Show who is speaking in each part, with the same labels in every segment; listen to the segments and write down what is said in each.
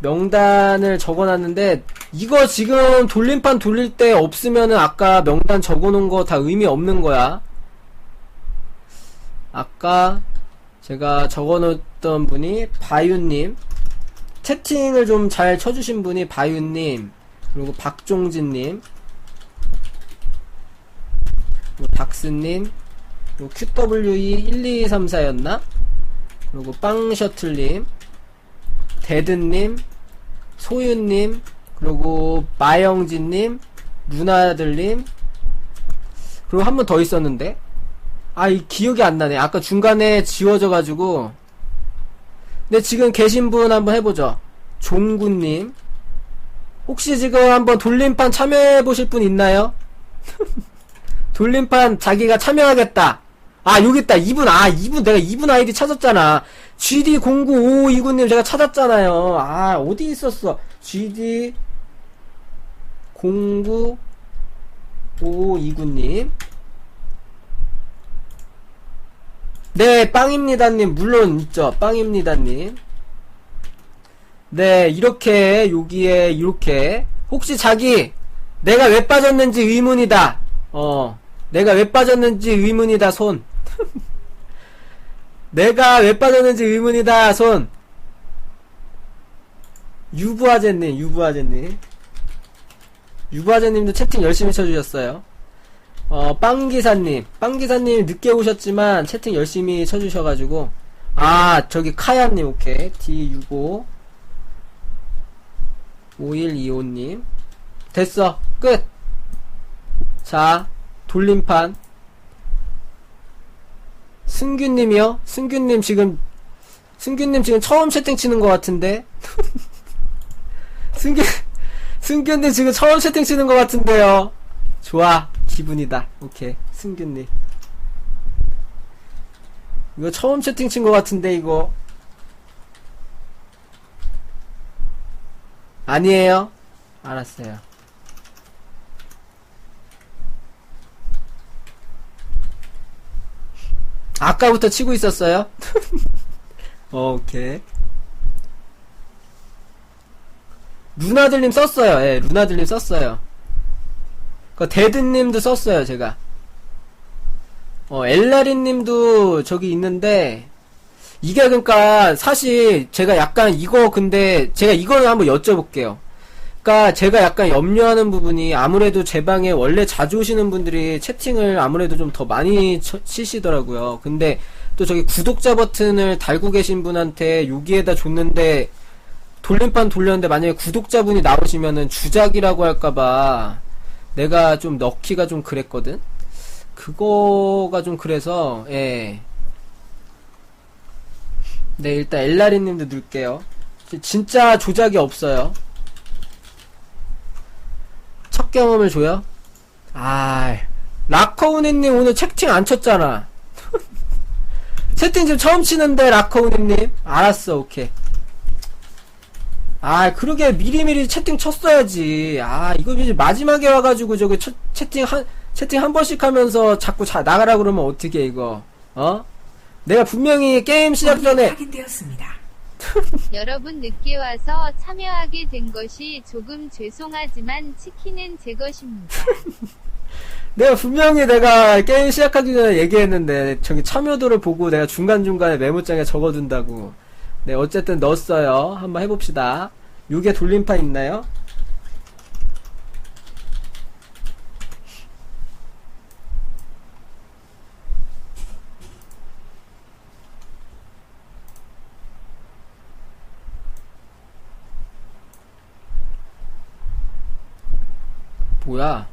Speaker 1: 명단을 적어놨는데 이거 지금 돌림판 돌릴 때 없으면은 아까 명단 적어놓은 거 다 의미 없는 거야. 아까 제가 적어놓았던 분이 바유님 채팅을 좀 잘 쳐주신 분이 바유님 그리고 박종진님 그리고 닥스님 그리고 QWE 1234였나? 그리고 빵셔틀님 데드님 소윤님 그리고 마영진님 누나들님 그리고 한 분 더 있었는데? 아 이 기억이 안 나네. 아까 중간에 지워져가지고. 근데 지금 계신 분 한번 해보죠. 종구님. 혹시 지금 한번 돌림판 참여해보실 분 있나요? 돌림판 자기가 참여하겠다. 아 여기 있다. 이분 아 이분 내가 이분 아이디 찾았잖아 GD095529님 제가 찾았잖아요. 아 어디 있었어? GD 095529님. 네 빵입니다님. 물론 있죠. 빵입니다님. 네 이렇게 여기에 이렇게. 혹시 자기 내가 왜 빠졌는지 의문이다. 어 내가 왜 빠졌는지 의문이다 손 내가 왜 빠졌는지 의문이다 손. 유부아제님 유부아제님. 유부아제님도 채팅 열심히 쳐주셨어요. 어 빵기사님. 빵기사님 늦게 오셨지만 채팅 열심히 쳐주셔가지고. 아 저기 카야님 오케이. D65. 5125님. 됐어. 끝 자 돌림판 승규님이요? 승규님 지금 승규님 지금 처음 채팅 치는 것 같은데? 승규 승규님 지금 처음 채팅 치는 것 같은데요? 좋아 기분이다. 오케이 승규님. 이거 처음 채팅 친 것 같은데 이거? 아니에요? 알았어요 아까부터 치고 있었어요? 오케이. 루나들님 썼어요. 예, 루나들님 썼어요. 그 데드님도 썼어요, 제가. 어, 엘라린님도 저기 있는데 이게 그러니까 사실 제가 약간 이거 근데 제가 이거는 한번 여쭤볼게요. 그러니까 제가 약간 염려하는 부분이 아무래도 제 방에 원래 자주 오시는 분들이 채팅을 아무래도 좀 더 많이 쳐- 치시더라고요. 근데 또 저기 구독자 버튼을 달고 계신 분한테 여기에다 줬는데 돌림판 돌렸는데 만약에 구독자분이 나오시면은 주작이라고 할까봐 내가 좀 넣기가 좀 그랬거든. 그거가 좀 그래서 예. 네 일단 엘라리님도 넣을게요. 진짜 조작이 없어요. 첫 경험을 줘요? 아, 라커우니님 오늘 채팅 안 쳤잖아. 채팅 지금 처음 치는데, 라커우니님. 알았어, 오케이. 아, 그러게 미리미리 채팅 쳤어야지. 아, 이거 이제 마지막에 와가지고 저기 첫- 채팅 한, 채팅 한 번씩 하면서 자꾸 자, 나가라 그러면 어떻게 이거, 어? 내가 분명히 게임 시작 전에,
Speaker 2: 확인되었습니다.
Speaker 3: 여러분 늦게 와서 참여하게 된 것이 조금 죄송하지만 치킨은 제 것입니다.
Speaker 1: 내가 분명히 내가 게임 시작하기 전에 얘기했는데 저기 참여도를 보고 내가 중간중간에 메모장에 적어둔다고 네 어쨌든 넣었어요 한번 해봅시다 요게 돌림판 있나요? 뭐야?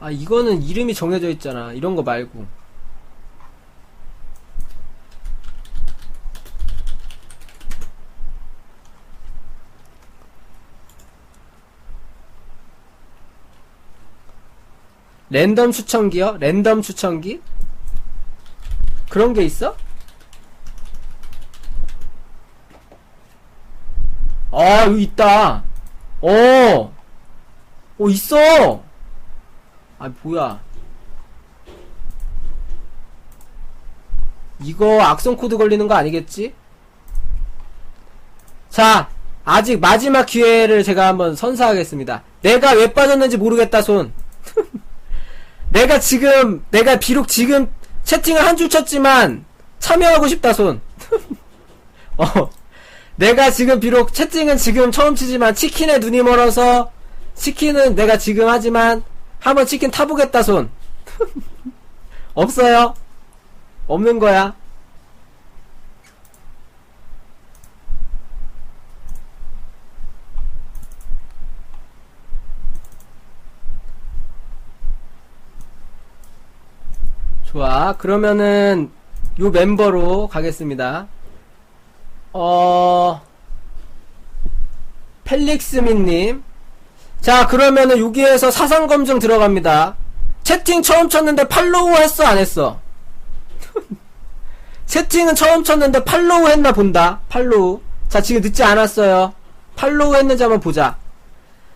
Speaker 1: 아 이거는 이름이 정해져 있잖아. 이런 거 말고 랜덤 추천기요? 랜덤 추천기? 그런 게 있어? 아, 여기 있다. 어, 어, 있어! 아, 뭐야. 이거 악성 코드 걸리는 거 아니겠지? 자, 아직 마지막 기회를 제가 한번 선사하겠습니다. 내가 왜 빠졌는지 모르겠다, 손. 내가 지금, 내가 비록 지금 채팅을 한 줄 쳤지만, 참여하고 싶다, 손. 어. 내가 지금 비록 채팅은 지금 처음 치지만, 치킨에 눈이 멀어서, 치킨은 내가 지금 하지만, 한번 치킨 타보겠다, 손. 없어요? 없는 거야. 좋아. 그러면은 요 멤버로 가겠습니다. 어 펠릭스민님. 자 그러면은 여기에서 사상 검증 들어갑니다. 채팅 처음 쳤는데 팔로우 했어 안 했어? 채팅은 처음 쳤는데 팔로우 했나 본다. 팔로우. 자 지금 늦지 않았어요. 팔로우 했는지 한번 보자.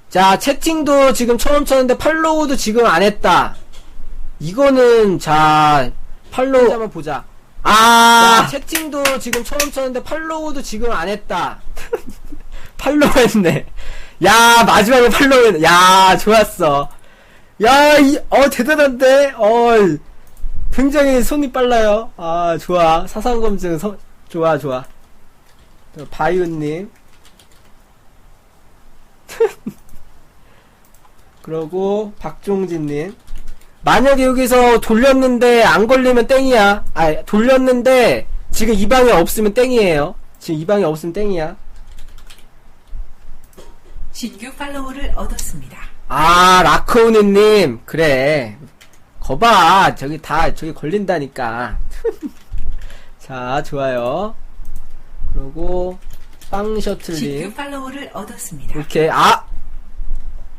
Speaker 1: 자 채팅도 지금 처음 쳤는데 팔로우도 지금 안 했다. 이거는 자 팔로우 한번 보자. 아 채팅도 지금 처음 쳤는데 팔로우도 지금 안 했다. 팔로우 했네. 야 마지막에 팔로우 했네. 야 좋았어. 야, 이, 어, 대단한데? 어, 굉장히 손이 빨라요. 아, 좋아. 사상 검증, 서, 좋아, 좋아. 저, 바이오님. 그러고, 박종진님. 만약에 여기서 돌렸는데 안 걸리면 땡이야. 아, 돌렸는데 지금 이 방에 없으면 땡이에요. 지금 이 방에 없으면 땡이야.
Speaker 2: 신규 팔로우를 얻었습니다.
Speaker 1: 아, 라코우니님, 그래. 거봐, 저기 다, 저기 걸린다니까. 자, 좋아요. 그리고, 빵 셔틀님.
Speaker 2: 신규 팔로우를 얻었습니다.
Speaker 1: 오케이, 아!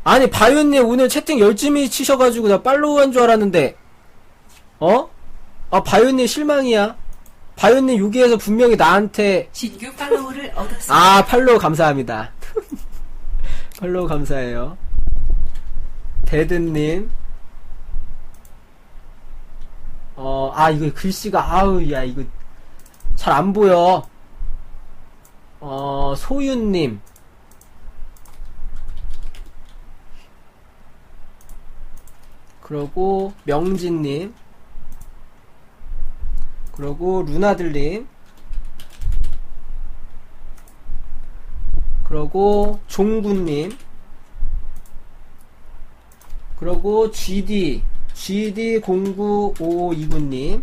Speaker 1: 아니, 바이오님 오늘 채팅 열심히 치셔가지고 나 팔로우 한 줄 알았는데, 어? 아, 바이오님 실망이야. 바이오님 여기에서 분명히 나한테,
Speaker 2: 신규 팔로우를 얻었습니다.
Speaker 1: 아, 팔로우 감사합니다. 팔로우 감사해요. 데드님. 어, 아, 이거 글씨가, 아우, 야, 이거, 잘 안 보여. 어, 소윤님. 그러고, 명진님. 그러고, 루나들님. 그러고 종구님 그러고 GD GD095529님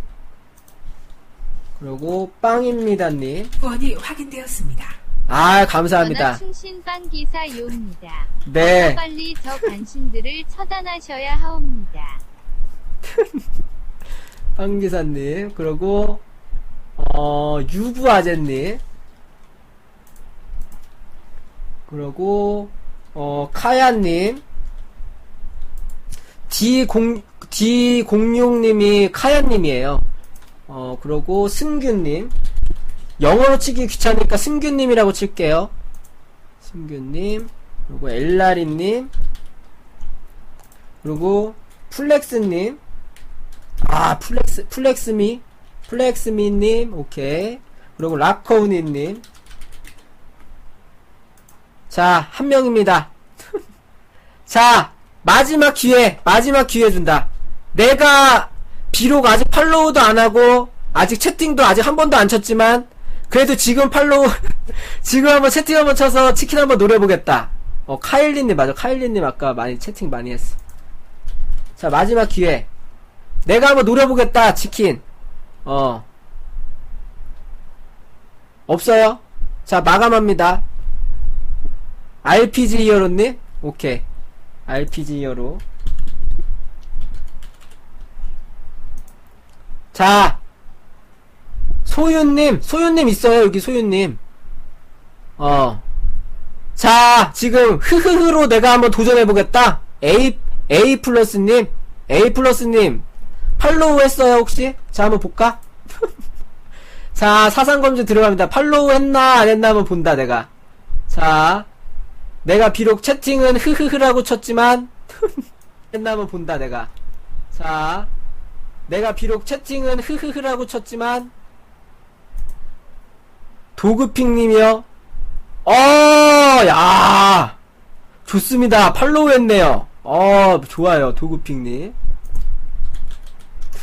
Speaker 1: 그러고 빵입니다님
Speaker 2: 후원이 확인되었습니다.
Speaker 1: 아 감사합니다
Speaker 3: 충신빵 기사요입니다.
Speaker 1: 네
Speaker 3: 빨리 저 간신들을 처단하셔야 하옵니다.
Speaker 1: 빵 기사님 그러고 어 유부 아재님 그러고 어 카야 님 D0 D06님이 카야 님이에요. 어 그러고 승규 님 영어로 치기 귀찮으니까 승규님이라고 칠게요. 승규님 그리고 엘라리님 그리고 플렉스님. 아 플렉스 플렉스미 플렉스미님 오케이. 그리고 라커우니님. 자 한 명입니다. 자 마지막 기회 마지막 기회 준다. 내가 비록 아직 팔로우도 안 하고 아직 채팅도 아직 한 번도 안 쳤지만 그래도 지금 팔로우 지금 한번 채팅 한번 쳐서 치킨 한번 노려보겠다. 어 카일리님 맞아. 카일리님 아까 많이 채팅 많이 했어. 자 마지막 기회. 내가 한번 노려보겠다 치킨. 어. 없어요? 자 마감합니다. RPG 히어로님? 오케이. RPG 히어로. 자 소윤님 소윤님 있어요 여기 소윤님 어 자, 지금 흐흐흐로 내가 한번 도전해 보겠다. A A 플러스님, A 플러스님 팔로우 했어요 혹시? 자 한번 볼까? 자 사상 검증 들어갑니다. 팔로우 했나 안 했나 한번 본다 내가. 자 내가 비록 채팅은 흐흐흐라고 쳤지만 끝나면 본다 내가 자 내가 비록 채팅은 흐흐흐라고 쳤지만 도그핑님이요 어 야 좋습니다 팔로우 했네요 어 좋아요 도그핑님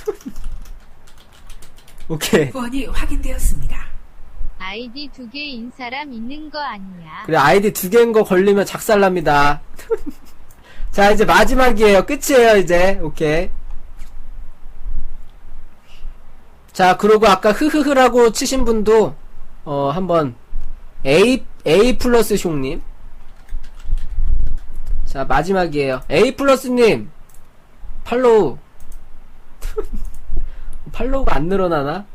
Speaker 1: 오케이
Speaker 2: 후원이 확인되었습니다.
Speaker 3: 아이디 두 개인 사람 있는 거 아니야.
Speaker 1: 그래 아이디 두 개인 거 걸리면 작살납니다. 자 이제 마지막이에요. 끝이에요 이제. 오케이. 자 그리고 아까 흐흐흐라고 치신 분도 어 한번 A A 플러스 숑님. 자 마지막이에요. A 플러스님 팔로우. 팔로우가 안 늘어나나?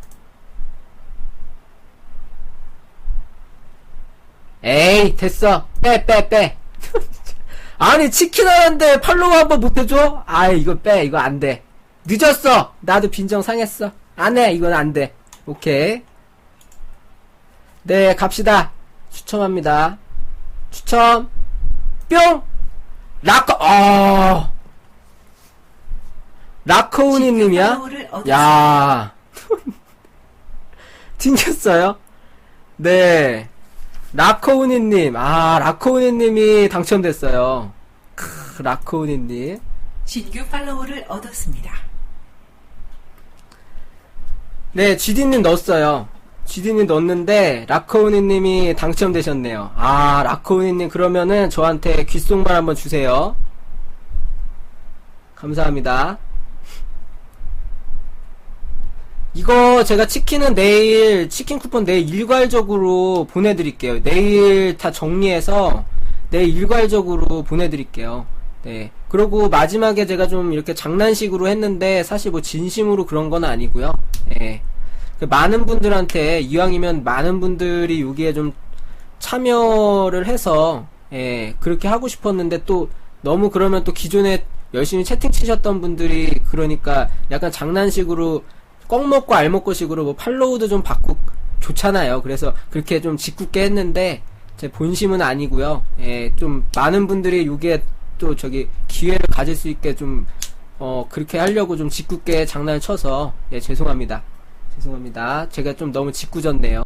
Speaker 1: 에이 됐어 빼 빼빼 아니 치킨 하는데 팔로우 한번 못해줘? 아이 이거 빼 이거 안돼 늦었어 나도 빈정 상했어 안해 이건 안돼 오케이 네 갑시다 추첨합니다 추첨 뿅 라커 어 라커우니님이야. 야 튕겼어요 네 라커우니님, 아, 라커우니님이 당첨됐어요. 크, 라커우니님.
Speaker 2: 신규 팔로우를 얻었습니다.
Speaker 1: 네, GD님 넣었어요. GD님 넣었는데, 라커우니님이 당첨되셨네요. 아, 라커우니님, 그러면은 저한테 귓속말 한번 주세요. 감사합니다. 이거 제가 치킨은 내일 치킨 쿠폰 내일 일괄적으로 보내드릴게요. 내일 다 정리해서 내일 일괄적으로 보내드릴게요. 네. 그리고 마지막에 제가 좀 이렇게 장난식으로 했는데 사실 뭐 진심으로 그런 건 아니고요. 예. 그 많은 분들한테 이왕이면 많은 분들이 여기에 좀 참여를 해서 예, 그렇게 하고 싶었는데 또 너무 그러면 또 기존에 열심히 채팅 치셨던 분들이 그러니까 약간 장난식으로 껌 먹고 알 먹고 식으로 뭐 팔로우도 좀 받고 좋잖아요. 그래서 그렇게 좀 짓궂게 했는데 제 본심은 아니고요. 예, 좀 많은 분들이 여기에 또 저기 기회를 가질 수 있게 좀 어, 그렇게 하려고 좀 짓궂게 장난을 쳐서 예, 죄송합니다. 죄송합니다. 제가 좀 너무 짓궂었네요.